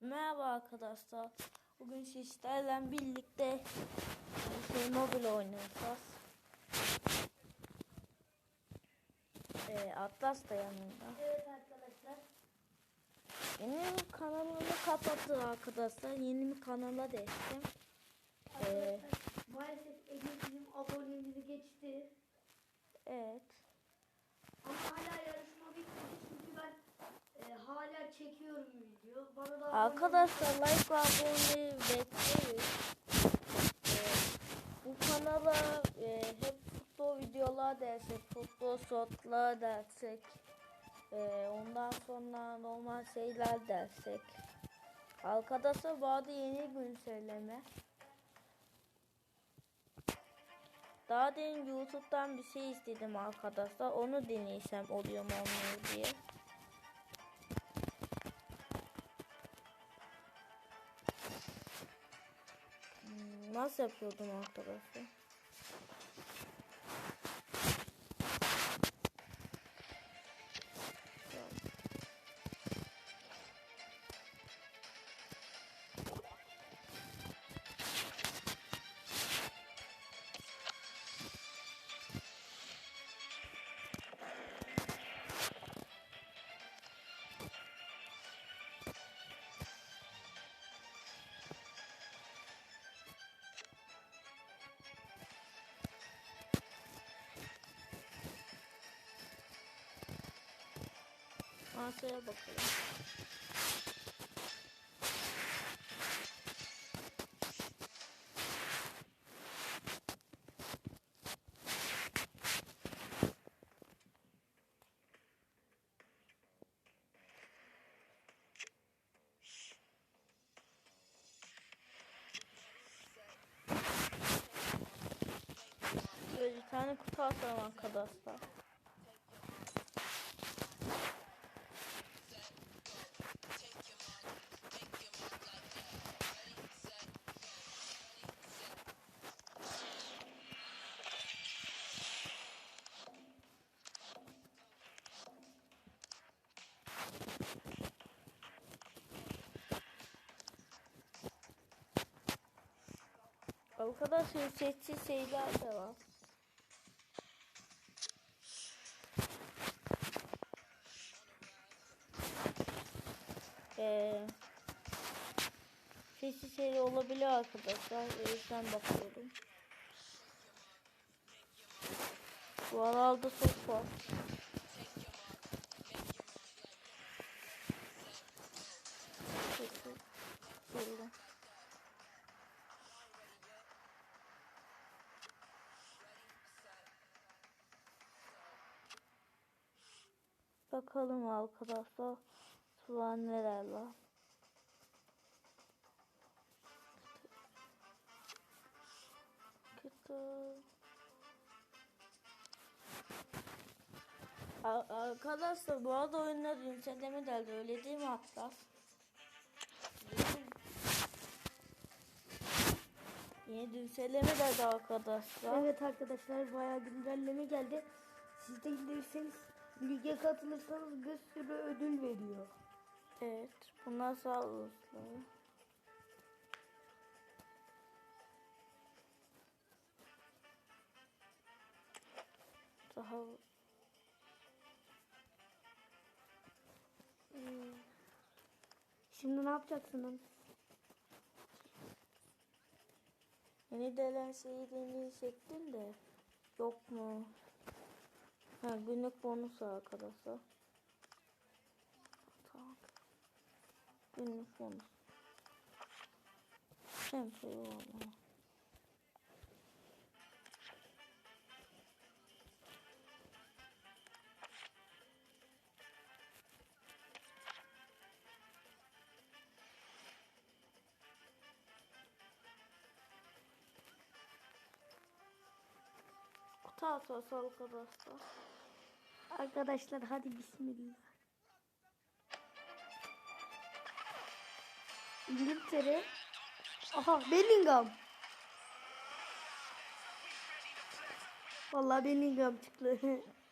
Merhaba arkadaşlar. Bugün sizlerle birlikte şey mobil oynayacağız. Ee, Atlas da yanında. Evet arkadaşlar. Yeni bir kanalını kapattı arkadaşlar. Yeni bir kanala değiştim. Ee, maalesef Ege bizim abonemizi geçti. evet. Ama hala yarışma bitmedi çünkü ben e, hala çekiyorum video. Bana da Arkadaşlar like ve abone bekliyoruz. Ee, bu kanala e, hep futbol videolar dersek, futbol shotlar dersek, e, ondan sonra normal şeyler dersek. Arkadaşlar arada yeni güncelleme. Daha demin YouTube'dan bir şey istedim arkadaşlar. Onu deneysem oluyor mu olmuyor diye. Nasıl yapıyordum arkadaşlar? Masaya bakalım. Bir tane kutu atalım arkadaşlar. Arkadaşlar sessiz şeyler de var. Ee, sessiz şey olabilir arkadaşlar. O bakıyorum. Bu aralarda çok var. Bakalım arkadaşlar. An neler var. Arkadaşlar bu arada oyunlar güncelleme geldi öyle değil mi Atlas? Yeni güncelleme geldi arkadaşlar. Evet arkadaşlar bayağı güncelleme geldi. Siz de indirirseniz lige katılırsanız bir sürü ödül veriyor. Evet, bunlar sağ olsun. Daha. Şimdi ne yapacaksınız? yeni gelen şeyi deneyecektim de yok mu? Ha günlük bonus arkadaşlar. Tamam. Günlük bonus. Hem şey ama. Kutu atası arkadaşlar. Arkadaşlar hadi bismillah. İngiltere. Aha Bellingham. Vallahi Bellingham çıktı.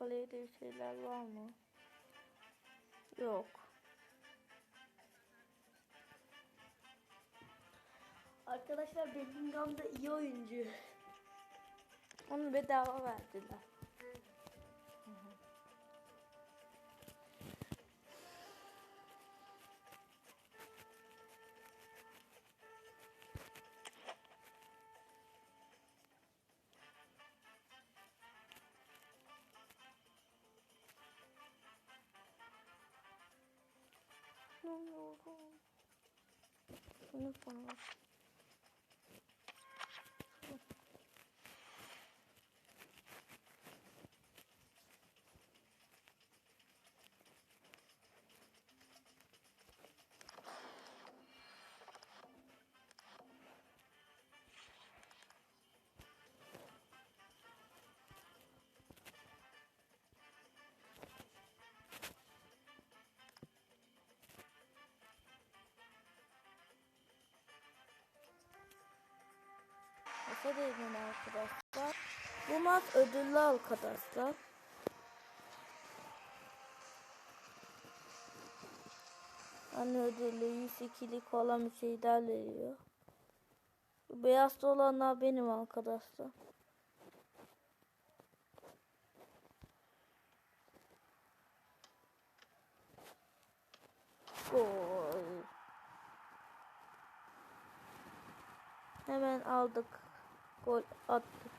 kaleye bir şeyler var mı? Yok. Arkadaşlar Bellingham da iyi oyuncu. Onu bedava verdiler. Bunu bana. Nasıl diyeyim arkadaşlar? Bu maç ödüllü arkadaşlar. Hani ödüllü 102'lik falan bir şeyler veriyor. Beyaz olanlar benim arkadaşlar. Gol. Hemen aldık. Gol attık.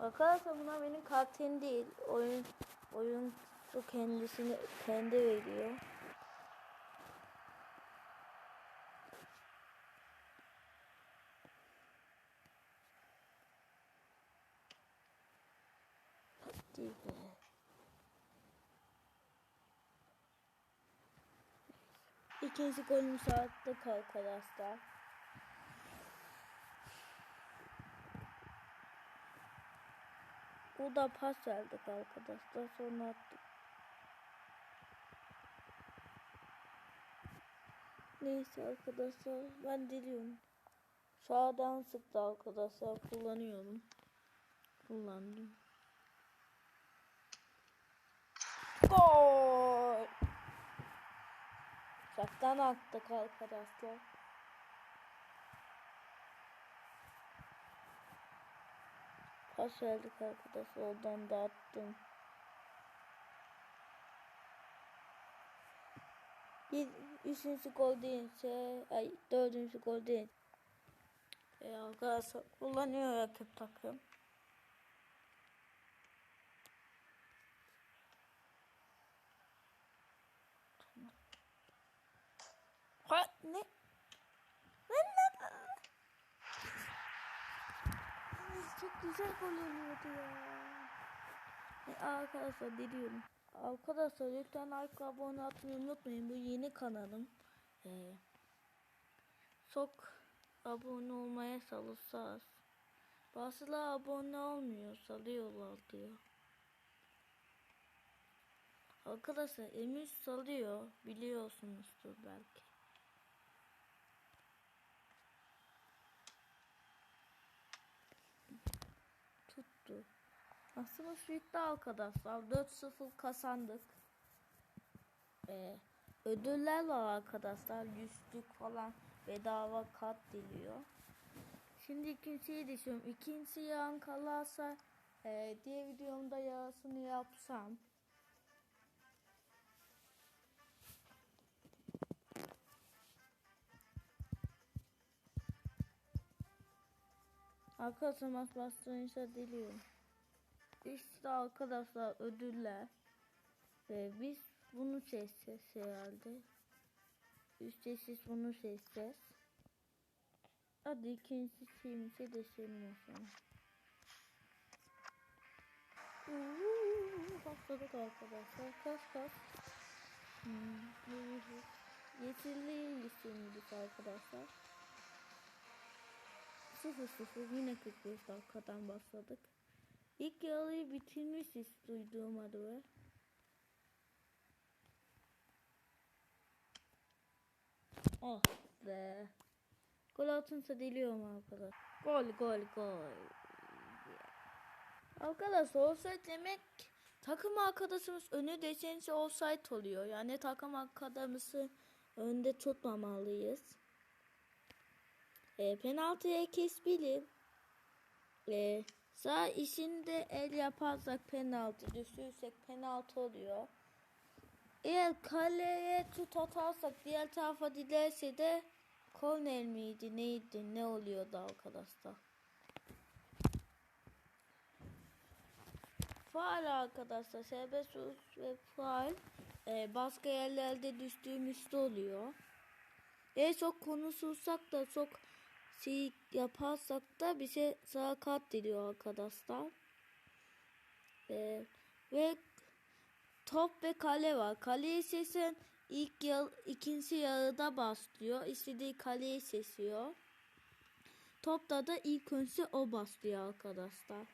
Arkadaşlar bunlar benim kartım değil. Oyun oyun kendisini kendi veriyor. Hadi be. İkinci golümüzü attık arkadaşlar. Da pas verdik arkadaşlar. Sonra attık. Neyse arkadaşlar ben diliyorum. Sağdan sıktı arkadaşlar kullanıyorum. Kullandım. Gol! Uzaktan attık arkadaşlar. Pas verdik arkadaşlar. Oradan da attım. Bir üçüncü gol değilse, ay dördüncü gol değil. E, arkadaşlar kullanıyor rakip takım. Ha ne? Ne ne? Ay, Çok güzel gol ya. E, arkadaşlar diliyorum. Arkadaşlar lütfen like abone atmayı unutmayın. Bu yeni kanalım. Ee, çok abone olmaya çalışacağız. Bazıları abone olmuyor. Salıyorlar diyor. Arkadaşlar Emir salıyor. Biliyorsunuzdur belki. Aslında sürekli arkadaşlar 4-0 kazandık. Ee, ödüller var arkadaşlar. Yüzlük falan bedava kat diliyor. Şimdi ikinciyi düşünüyorum. İkinci yan kalarsa e, diye videomda yarısını yapsam. Arkadaşlar maç bastırınca diliyorum. İşte arkadaşlar ödüller. Ve biz bunu seçeceğiz herhalde. İşte siz bunu seçeceğiz. Hadi ikinci şeyimizi zaman. Uuu, Başladık arkadaşlar. Kaç kaç. Hmm, Yeşilli listemiz arkadaşlar. 0-0 yine 45 dakikadan başladık. İlk yarıyı bitirmişiz duyduğuma göre. Oh be. Gol atınca diliyorum arkadaş. Gol gol gol. Arkadaşlar olsa demek takım arkadaşımız önü desense offside oluyor. Yani takım arkadaşımızı önde tutmamalıyız. E, penaltıya kesbilim. E, sağ işinde el yaparsak penaltı, düşürsek penaltı oluyor. Eğer kaleye tut atarsak diğer tarafa dilerse de korner miydi neydi ne oluyordu arkadaşlar. Faal arkadaşlar serbest vuruş ve faal e, başka yerlerde düştüğümüzde oluyor. E çok konuşursak da çok şey yaparsak da bize sağ kat diliyor arkadaşlar. E, ve top ve kale var. Kaleyi sesen ilk yıl, ikinci yarıda başlıyor. İstediği kaleyi sesiyor. Topta da ilk önce o başlıyor arkadaşlar.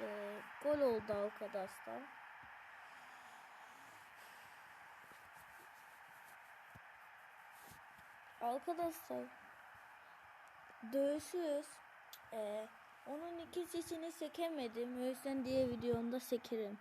Ee, gol oldu arkadaşlar. Arkadaşlar dövüşürüz. Ee, onun ikincisini sekemedim. O yüzden diğer videomda sekerim.